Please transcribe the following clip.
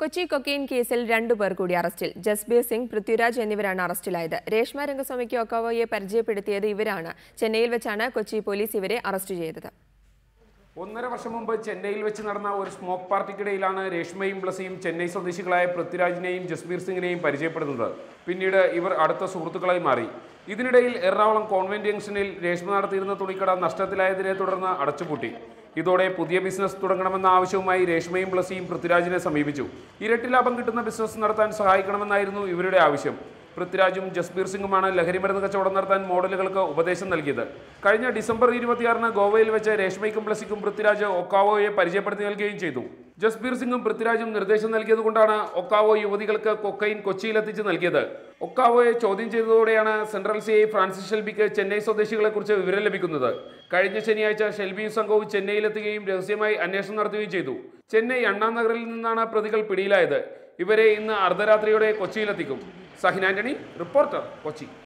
Kochi cocaine കേസിൽ രണ്ടുപേർ കൂടി അറസ്റ്റിൽ. ജസ്ബീർ സിംഗ് പൃഥ്വിരാജ് എന്നിവരാണ് അറസ്റ്റിലായത്. രേഷ്മ രംഗസ്വാമിക്ക് ഒക്കാവോയെ പരിചയപ്പെടുത്തിയത് ഇവരാണ്. ചെന്നൈയിൽ വെച്ചാണ് കൊച്ചി പോലീസ് ഇവരെ അറസ്റ്റ് ചെയ്തത്. ഒന്നര വർഷം മുമ്പ് ചെന്നൈയിൽ വെച്ച് നടന്ന ഒരു സ്മോക്ക് പാർട്ടിക്കിടയിലാണ് രേഷ്മയും ബ്ലസിയും ചെന്നൈ സ്വദേശികളായ പൃഥ്വിരാജിനെയും ജസ്ബീർ സിംഗിനെയും പരിചയപ്പെടുന്നത്. പിന്നീട് ഇവർ അടുത്ത സുഹൃത്തുക്കളായി മാറി. ഇതിനിടയിൽ എറണാകുളം കോൺവെന്റ് ജംഗ്ഷനിൽ രേഷ്മ നടത്തിയിരുന്ന തുണിക്കട നഷ്ടത്തിലായതിനെ തുടർന്ന് അടച്ചുപൂട്ടി. ഇതോടെ പുതിയ ബിസിനസ് തുടങ്ങണമെന്ന ആവശ്യവുമായി രേഷ്മയും പ്ലസിയും പൃഥ്വിരാജിനെ സമീപിച്ചു. ഇരട്ടി ലാഭം കിട്ടുന്ന ബിസിനസ് നടത്താൻ സഹായിക്കണമെന്നായിരുന്നു ഇവരുടെ ആവശ്യം. പൃഥ്വിരാജും ജസ്ബീർ സിംഗുമാണ് ലഹരിമരുന്ന് കച്ചവടം നടത്താൻ മോഡലുകൾക്ക് ഉപദേശം നൽകിയത്. കഴിഞ്ഞ ഡിസംബർ ഇരുപത്തിയാറിന് ഗോവയിൽ വെച്ച് രേഷ്മയ്ക്കും പ്ലസിക്കും പൃഥ്വിരാജ് ഒക്കാവോയെ പരിചയപ്പെടുത്തി നൽകുകയും ചെയ്തു. ജസ്ബീർ സിംഗും പൃഥ്വിരാജും നിർദ്ദേശം നൽകിയതുകൊണ്ടാണ് ഒക്കാവോ യുവതികൾക്ക് കൊക്കൈൻ കൊച്ചിയിലെത്തിച്ച് നൽകിയത്. ഒക്കാവോയെ ചോദ്യം ചെയ്തതോടെയാണ് സെൻട്രൽ സി ഐ ഫ്രാൻസിസ് ഷെൽബിക്ക് ചെന്നൈ സ്വദേശികളെക്കുറിച്ച് വിവരം ലഭിക്കുന്നത്. കഴിഞ്ഞ ശനിയാഴ്ച ഷെൽബിയും സംഘവും ചെന്നൈയിലെത്തുകയും രഹസ്യമായി അന്വേഷണം നടത്തുകയും ചെയ്തു. ചെന്നൈ അണ്ണാ നഗറിൽ നിന്നാണ് പ്രതികൾ പിടിയിലായത്. ഇവരെ ഇന്ന് അർദ്ധരാത്രിയോടെ കൊച്ചിയിലെത്തിക്കും. Sahin Antony reporter Kochi.